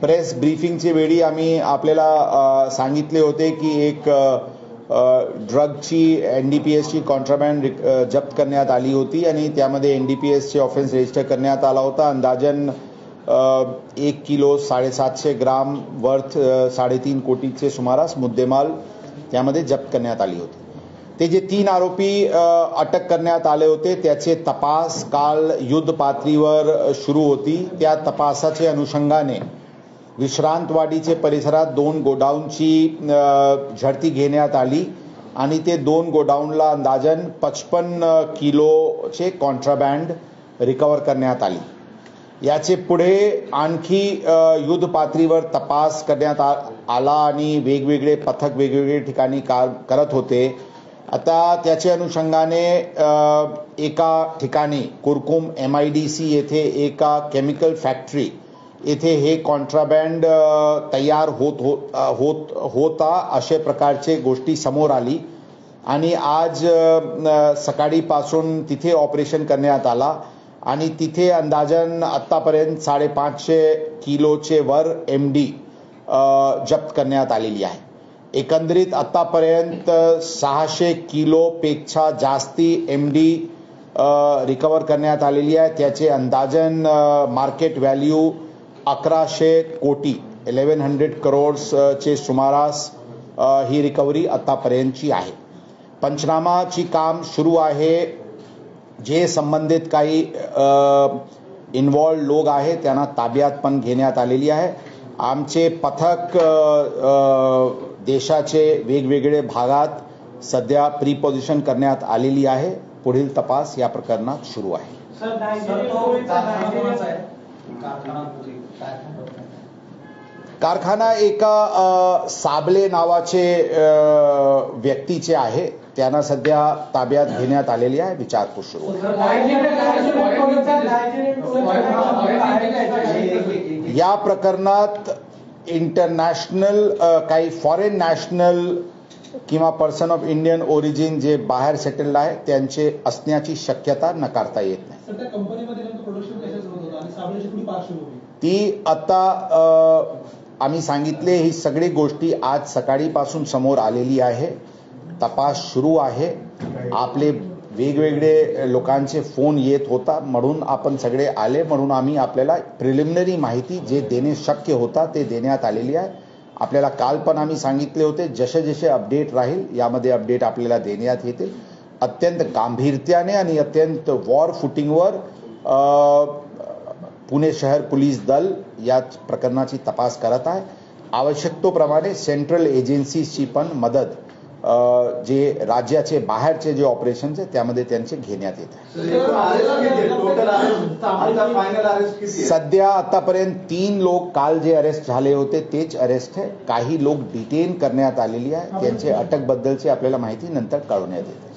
Press ब्रीफिंगच्या वेळी आम्ही आपल्याला सांगितले होते की एक ड्रगची एन डी पी एसची कॉन्ट्राबँड जप्त करण्यात आली होती आणि त्यामध्ये एन डी पी एसचे ऑफेन्स रजिस्टर करण्यात आला होता. अंदाजन एक किलो साडेसातशे ग्राम वर्थ साडेतीन कोटीचे सुमारास मुद्देमाल त्यामध्ये जप्त करण्यात आली होती. ते जे तीन आरोपी अटक करण्यात आले होते त्याचे तपास काल युद्ध पातळीवर सुरू होती. त्या तपासाच्या अनुषंगाने विश्रांतवाडीचे परिसरात दोन गोडाऊनची झडती घेण्यात आली आणि ते दोन गोडाऊनला अंदाजन पचपन्न किलोचे कॉन्ट्राबँड रिकवर करण्यात आली. याचे पुढे आणखी युद्धपातळीवर तपास करण्यात आ- आला आणि वेगवेगळे पथक वेगवेगळे ठिकाणी काम करत होते. आता त्याच्या अनुषंगाने एका ठिकाणी Kurkumbh M I D C येथे एका केमिकल फॅक्टरी येथे हे कॉन्ट्राबँड तयार होत हो- होत होता अशा प्रकारचे गोष्टी समोर आली. आणि आज सकाळीपासून तिथे ऑपरेशन करण्यात आला. आणि तिथे अंदाजन आत्तापर्यंत साडेपाचशे किलोचे वर एम डी जप्त करण्यात आलेली आहे. एकंदरीत आत्तापर्यंत सहाशे किलोपेक्षा जास्ती एम डी रिकवर करण्यात आलेली आहे. त्याचे अंदाजन मार्केट व्हॅल्यू अकराशे कोटी इलेव्हन हंड्रेड करोड्सचे सुमारास ही रिकव्हरी आत्तापर्यंतची आहे. पंचनामाची काम सुरू आहे. जे संबंधित काही इन्वॉल्ड लोक आहे त्यांना ताब्यात पण घेण्यात आलेली आहे. आमचे पथक देशाचे वेगवेगळे भागात सध्या प्रीपोझिशन करण्यात आलेली आहे. पुढील तपास या प्रकरणात सुरू आहे. सर सर, तो कारखाना एका साबले नावाचे व्यक्तीचे आहे. त्यांना सध्या ताब्यात घेण्यात आलेली आहे. विचारपूस सुरू या प्रकरणात इंटरनॅशनल काही फॉरेन नॅशनल किंवा पर्सन ऑफ इंडियन ओरिजिन जे बाहेर सेटल्ड आहे त्यांचे असण्याची शक्यता नकारता येत नाही. ती आता आम्ही सांगितले ही सगळी गोष्टी आज सकाळीपासून समोर आलेली आहे. तपास सुरू आहे. आपले वेगवेगळे लोकांचे फोन येत होता म्हणून आपण सगळे आले म्हणून आम्ही आपल्याला प्रिलिमिनरी माहिती जे देणे शक्य होता ते देण्यात आलेली आहे. आपल्याला काल पण आम्ही सांगितले होते जसे जसे अपडेट राहील यामध्ये अपडेट आपल्याला देण्यात येतील. अत्यंत गांभीर्याने आणि अत्यंत वॉर फुटिंगवर पुणे शहर पोलीस दल या प्रकरणाची तपास करत आहे. आवश्यकतेप्रमाणे सेंट्रल एजन्सीची पण मदत जे राज्याचे बाहेरचे जे ऑपरेशन आहे त्यामध्ये त्यांचे घेण्यात येत आहे. सध्या आतापर्यंत तीन लोक काल जे अरेस्ट झाले होते तेच अरेस्ट आहे. काही लोक डिटेन करण्यात आलेली आहे. त्यांचे अटकबद्दलची आपल्याला माहिती नंतर कळवण्यात येते.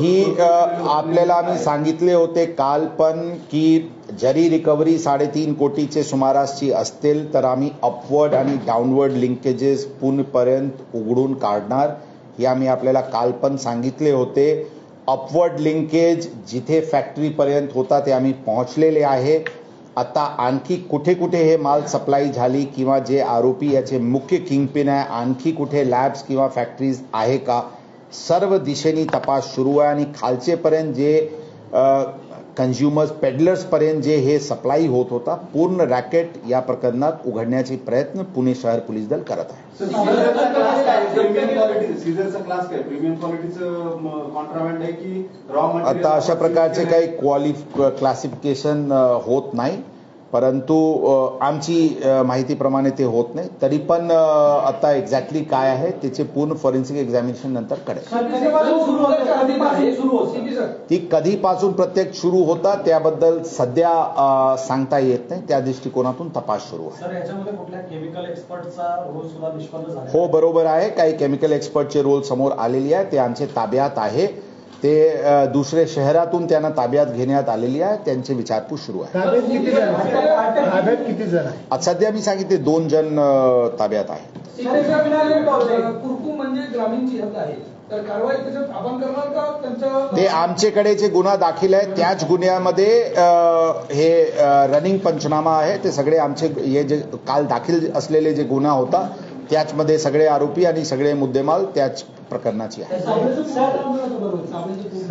ही आपल्याला आम्ही सांगितले होते काल पण की जरी रिकव्हरी साडेतीन कोटीचे सुमारासची असतील तर आम्ही अपवर्ड आणि डाऊनवर्ड लिंकेजेस पूर्णपर्यंत उघडून काढणार. हे आम्ही आपल्याला काल पण सांगितले होते. अपवर्ड लिंकेज जिथे फॅक्टरीपर्यंत होता ते आम्ही पोहोचलेले आहे. आता आणखी कुठे कुठे हे माल सप्लाय झाली किंवा जे आरोपी याचे मुख्य किंगपिन आहे आणखी कुठे लॅब्स किंवा फॅक्टरीज आहे का? सर्व दिशेने तपास सुरू आहे आणि खालचेपर्यंत जे कन्झ्युमर्स पेडलर्स पर्यंत जे हे सप्लाय होत होता पूर्ण रॅकेट या प्रकरणात उघडण्याचे प्रयत्न पुणे शहर पोलीस दल करत आहे. आता अशा प्रकारचे काही क्वालिफ क्लासिफिकेशन होत नाही. परंतु आमची माहितीप्रमाणे ते होत नाही. तरी पण आता एक्झॅक्टली काय आहे त्याचे पूर्ण फॉरेन्सिक एक्झामिनेशन नंतर कळेल सुरू होतं? ती कधीपासून प्रत्येक सुरू होता त्याबद्दल सध्या सांगता येत नाही. त्या दृष्टिकोनातून तपास सुरू आहे. सर याच्यामध्ये कुठल्या केमिकल एक्सपर्टचा रोल सुद्धा निष्पन्न झाला हो बरोबर आहे. काही केमिकल एक्सपर्टचे रोल समोर आलेली आहे. ते आमचे ताब्यात आहे. ते दुसऱ्या शहरातून त्यांना ताब्यात घेण्यात आलेली आहे. त्यांची विचारपूस सुरू आहे. आज सध्या मी सांगितले दोन जण ताब्यात म्हणजे आहे. ते आमच्याकडे जे गुन्हा दाखल आहे त्याच गुन्ह्यामध्ये हे रनिंग पंचनामा आहे. ते सगळे आमचे हे जे काल दाखल असलेले जे गुन्हा होता त्याचमध्ये सगळे आरोपी आणि सगळे मुद्देमाल त्याच प्रकरणाची आहे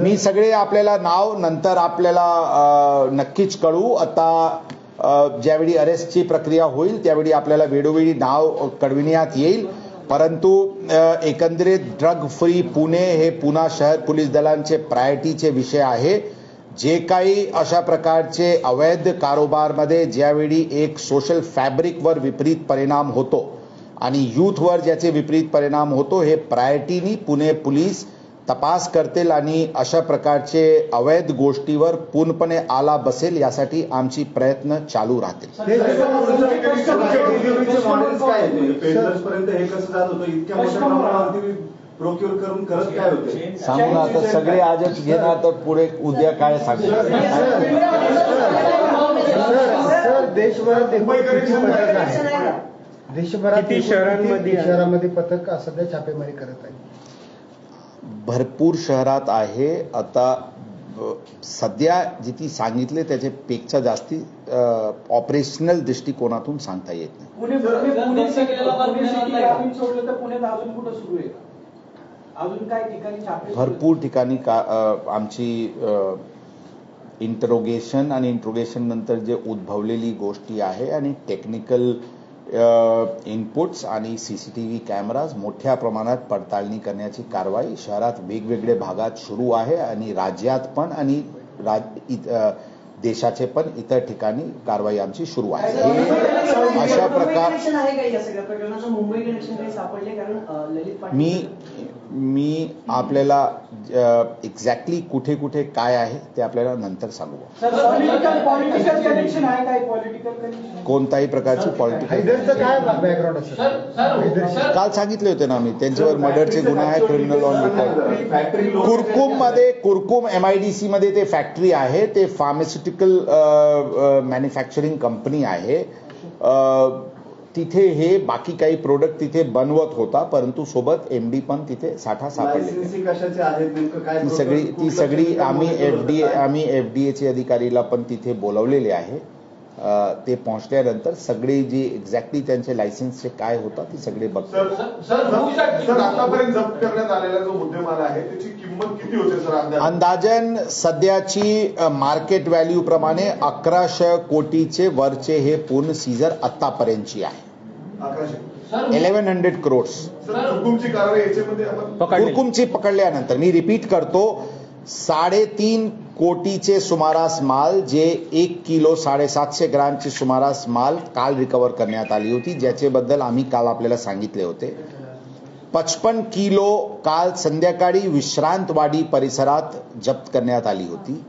मी सगळे आपल्याला नाव नंतर आपल्याला नक्कीच कळू. आता ज्यावेळी अरेस्टची प्रक्रिया होईल त्यावेळी आपल्याला वेळोवेळी नाव कळविण्यात येईल. परंतु एकंदरीत ड्रग फ्री पुणे हे पुणा शहर पोलीस दलांचे प्रायोरिटीचे विषय आहे. जे काही अशा प्रकारचे अवैध कारोबारमध्ये ज्यावेळी एक सोशल फॅब्रिकवर विपरीत परिणाम होतो आणि यूथवर ज्याचे विपरीत परिणाम होतो हे प्रायोरिटीनी पुणे पोलीस तपास करतील आणि अशा प्रकारचे अवैध गोष्टीवर पूर्णपणे आला बसेल यासाठी आमची प्रयत्न चालू राहतील. मॉडेल्स काय आहेत म्हणजे पेडलर्स पर्यंत हे कसं जात होतं? इतक्या मोठ्या प्रमाणावरती प्रोक्युअर करून करत काय होते? सांगू ना आता सगळे आजच घेणार तर पुढे उद्या काय सर देशभरात देशभरात किती शहरांमध्ये आहे? शहरामध्ये पथक सध्या छापेमारी करत आहे? भरपूर शहरात आहे. आता अ, सध्या जिथे सांगितले त्याच्यापेक्षा जास्ती ऑपरेशनल दृष्टिकोनातून सांगता येत नाही. पुणे पुणे पुणे सिटीला पुणे सिटी ग्रामीण सोडलं तर पुण्यात अजून कुठं सुरू आहे? का अजून काय ठिकाणी छापे? भरपूर ठिकाणी का अ, आमची इंटरोगेशन आणि इंट्रोगेशन नंतर जे उद्भवलेली गोष्टी आहे आणि टेक्निकल इनपुट्स आणि C C T V cameras मोठ्या प्रमाणात पडताळणी करण्याची कारवाई शहरात वेगवेगळे भागात सुरू आहे आणि राज्यात पण आणि राज- इत- देशाचे पण इतर ठिकाणी कारवाई आमची सुरू आहे. अशा प्रकार कनेक्शन आहे का या सगळ्या प्रकरणाचं? मुंबई कनेक्शन काही सापडले? कारण अं, ललित पाटील मी मी आपल्याला एक्झॅक्टली कुठे कुठे काय आहे ते आपल्याला नंतर सांगू. कोणताही प्रकारची पॉलिटिकल काल सांगितले होते ना मी त्यांच्यावर मर्डरचे गुन्हा आहे क्रिमिनल ऑन रेकॉर्ड कुरकुममध्ये कुरकुम एमआयडीसी मध्ये ते फॅक्टरी आहे ते फार्मास्युटिकल मॅन्युफॅक्चरिंग कंपनी आहे. तिथे हे बाकी काही प्रोडक्ट तिथे बनवत होता परंतु सोबत एमडी पण तिथे साठा ती सगळी ती सगळी आम्ही एफडीए काय? आम्ही एफडीएचे अधिकारीला पण तिथे बोलवलेले आहे. ते पोहोचल्यानंतर सगळे जे एक्झॅक्टली त्यांचे लायसन्सचे काय होता ती सगळे बघतात सर सर सर आतापर्यंत जप्त करण्यात आलेला जो मुद्देमाल आहे त्याची किंमत किती होते सर अंदाज? अंदाजन सध्याची मार्केट व्हॅल्यू प्रमाणे अकराशे कोटीचे वरचे हे पूर्ण सीझर आतापर्यंतची आहे. अकराशे. इलेव्हन हंड्रेड क्रोड्स सर हुकुमची कारवाई याच्यामध्ये आपण पकडले हुकुमची पकडल्यानंतर मी रिपीट करतो साडेतीन कोटीचे सुमारास माल जे एक किलो साडेसातशे ग्रामचे सुमारास माल काल रिकवर करण्यात आली होती ज्याच्याबद्दल आम्ही काल आपल्याला सांगितले होते. पचपन किलो काल संध्याकाळी विश्रांतवाडी परिसरात जप्त करण्यात आली होती.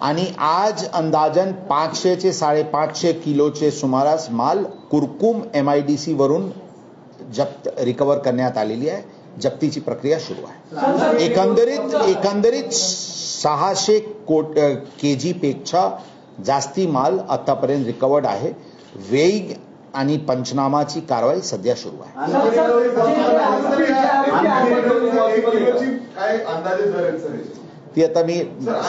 आणि आज अंदाजन पाचशेचे साडेपाचशे किलोचे सुमारास माल कुरकुम एम आय डी वरून जप्त रिकवर करण्यात आलेली आहे. जप्तीची प्रक्रिया सुरू आहे एकंदरीत एकंदरीत सहाशे कोट के जी पेक्षा जास्ती माल आतापर्यंत रिकवर्ड आहे वेग आणि पंचनामाची कारवाई सध्या सुरू आहे या-? ती आता मी ते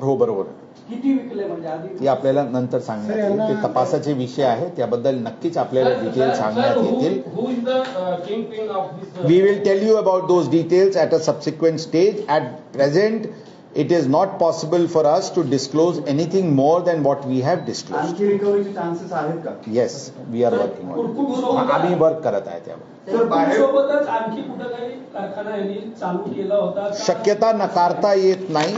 हो बरोबर. किती विकले म्हणजे आधी? ती आपल्याला नंतर सांगण्यात येईल. ते तपासाचे विषय आहे. त्याबद्दल नक्कीच आपल्याला डिटेल सांगण्यात येतील. who is the uh, kingpin of this? uh, We will tell you about it is not possible for us to disclose anything more than what we have disclosed. आणखी रिकव्हरीचे चान्सेस आहेत का Yes, we are working on it. आम्ही work करत आहे त्यावर? शक्यता नकारता येत नाही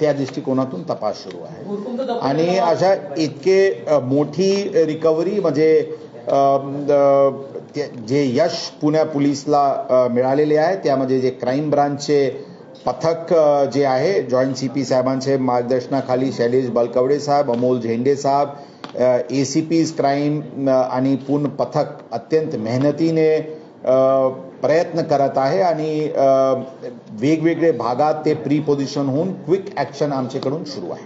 त्या दृष्टिकोनातून तपास सुरू आहे आणि अशा इतके मोठी रिकव्हरी म्हणजे जे यश पुण्या पोलिसला मिळालेले आहे त्यामध्ये जे क्राईम ब्रांचचे पथक जे आहे जॉईंट सी पी साहेबांचे मार्गदर्शनाखाली शैलेश बलकवडे साहेब अमोल झेंडे साहेब ए सी पीज क्राईम आणि पूर्ण पथक अत्यंत मेहनतीने प्रयत्न करत आहे आणि वेगवेगळे भागात ते प्री पोझिशन होऊन क्विक ॲक्शन आमच्याकडून सुरू आहे.